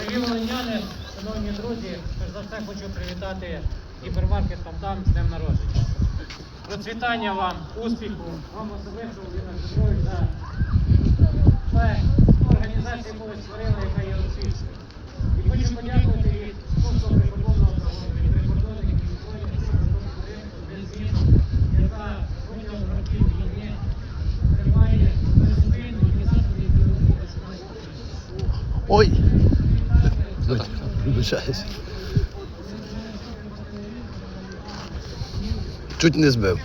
Дорогі волиняни, шановні друзі, перш за все хочу привітати гіпермаркет Тамтам з днем народження. Процвітання вам, успіху, вам особисто Петрович за те організацію, яку ви створили, яка є успішною. І хочу подякувати від Шостого прикордонного заводу, від Азовського ринку, без змін, яка протягом років війни тримає безупинну і заходи, які ви Ой. Вибачаюсь. Чуть не збив.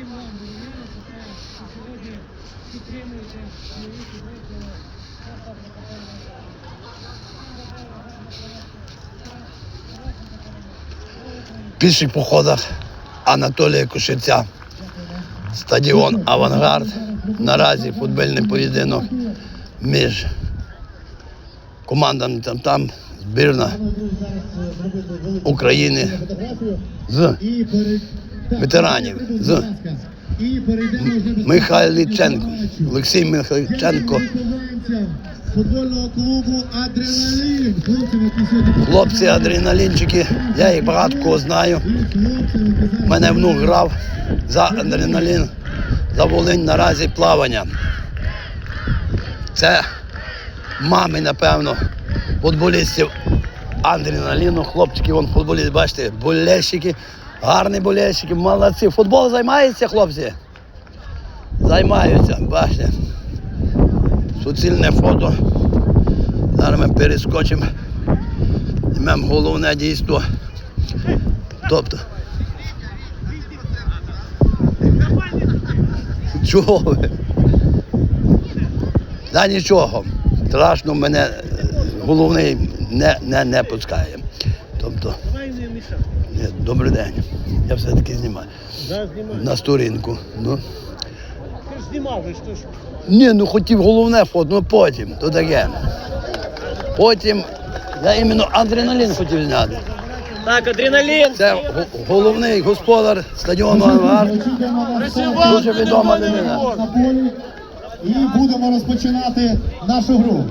Всім вам, піших походах Анатолія Кушиця. Стадіон Авангард. Наразі футбольний поєдинок між командами там там збірна України з ветеранів. З Михайліченко. Олексій сьогодні Хлопці адреналінчики, я їх багато кого знаю. Мене внук грав за адреналін, за Волинь наразі плавання. Це мами, напевно, футболістів адреналіну. Хлопчики, вон футболіст, бачите, болельщики, гарні болельщики, молодці. Футбол займаються, хлопці? Займаються, бачите. Суцільне фото. Зараз ми перескочимо. Візьмемо головне дійство. Тобто. Чого ви? Да нічого. Страшно мене головний не, не, не пускає. Тобто, ні, добрий день. Я все-таки знімаю. Да. На сторінку. Ну. Ти ж знімав, ви що ж? Ні, ну хотів головне фото, ну потім, то таке. Потім я іменно адреналін хотів зняти. Так, адреналін. Це го- головний господар стадіону Авангард. Дуже відома людина. на полі і будемо розпочинати нашу гру.